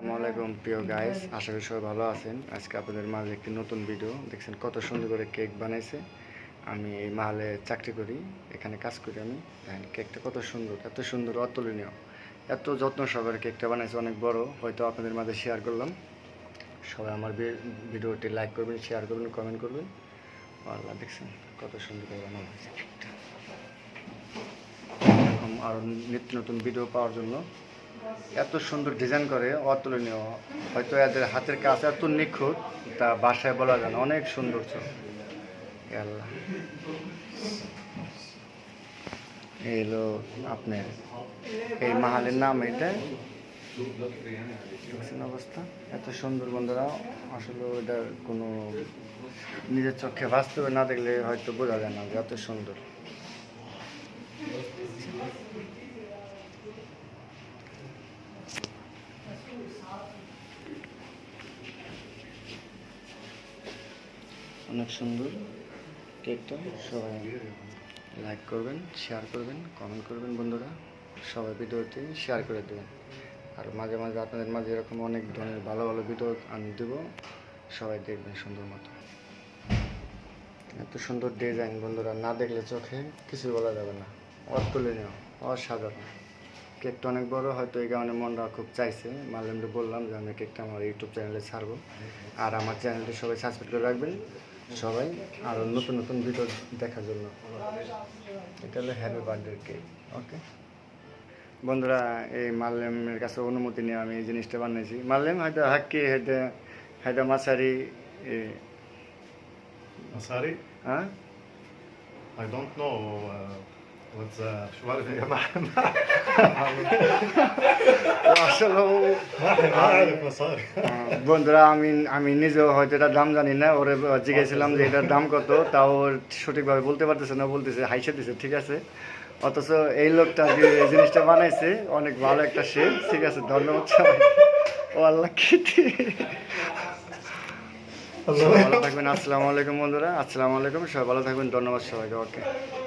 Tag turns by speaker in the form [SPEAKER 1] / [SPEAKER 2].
[SPEAKER 1] আসসালামু আলাইকুম, প্রিয় গাইস আশা করি সবাই ভালো আছেন। আজকে আপনাদের মাঝে একটি নতুন ভিডিও দেখছেন কত সুন্দর করে কেক বানাইছে। আমি এই মাহলে চাকরি করি, এখানে কাজ করি আমি। দেখেন কেকটা কত সুন্দর, এত সুন্দর, অতুলনীয়। এত যত্ন সহকারে কেকটা বানাইছে, অনেক বড়। হয়তো আপনাদের মাঝে শেয়ার করলাম। সবাই আমার ভিডিওটি লাইক করবেন শেয়ার করবেন কমেন্ট করবেন। আল্লাহ দেখছেন কত সুন্দর করে বানানো হয়েছে কেকটা এরকম আরও নিত্য নতুন ভিডিও পাওয়ার জন্য এত সুন্দর ডিজাইন করে, অতুলনীয়। হয়তো এদের হাতের কাজ এত নিখুঁত, তা বাসায় বলা যায় না। অনেক সুন্দর ছিল আল্লাহ হলো আপনার, এই মাহালের নাম এটা? অবস্থা? এত সুন্দর বন্ধুরা, আসলে এটা কোনো নিজের চোখে বাস্তবে না দেখলে হয়তো বোঝা যায় না এত সুন্দর। অনেক সুন্দর কেকটা, সবাই লাইক করবেন শেয়ার করবেন কমেন্ট করবেন বন্ধুরা। সবাই ভিডিওটি শেয়ার করে দেবেন। আর মাঝে মাঝে আপনাদের মাঝে এরকম অনেক ধরনের ভালো ভালো ভিডিও আমি দেবো। সবাই দেখবেন সুন্দর মতো। এত সুন্দর ডিজাইন বন্ধুরা, না দেখলে চোখে কিছু বলা যাবে না। অতুলনীয়, অসাধারণ। কেকটা অনেক বড় হয়তো এই কারণে মনটা খুব চাইছে। মালমকে বললাম যে আমি কেকটা আমার ইউটিউব চ্যানেলে ছাড়বো। আর আমার চ্যানেলটি সবাই সাবস্ক্রাইব করে রাখবেন সবাই। আরও নতুন নতুন ভিডিও দেখার জন্য। এটা হলো হ্যাপি বার্থডে কেক ওকে বন্ধুরা এই মাল্লেমের কাছে অনুমতি নিয়ে আমি এই জিনিসটা বানিয়েছি। মাল্লেম হয়তো হাক্কি হয়তো হয়তো মাছারি
[SPEAKER 2] Masari?
[SPEAKER 1] হ্যাঁ?
[SPEAKER 2] Don't know uh, what's uh, شو بعرف يا ما
[SPEAKER 1] আসলে
[SPEAKER 2] ما اعرف مصاري
[SPEAKER 1] আহ, বন্ধুরা আমি আমি নিজেও হয়তো এটার দাম জানি না ওরে জিজ্ঞাসিলাম যে এটার দাম কত তাও ওর সঠিকভাবে বলতে পারতেছে না বলতেছে হাইসে দিছে ঠিক আছে অথচ এই লোকটা যে এই জিনিসটা বানাইছে অনেক ভালো একটা শেপ ঠিক আছে ধন্যবাদ সবাই ও আল্লাহ কি সবাই ভালো থাকবেন আসসালামু আলাইকুম বন্ধুরা আসসালামু আলাইকুম সবাই ভালো থাকবেন ধন্যবাদ সবাইকে ওকে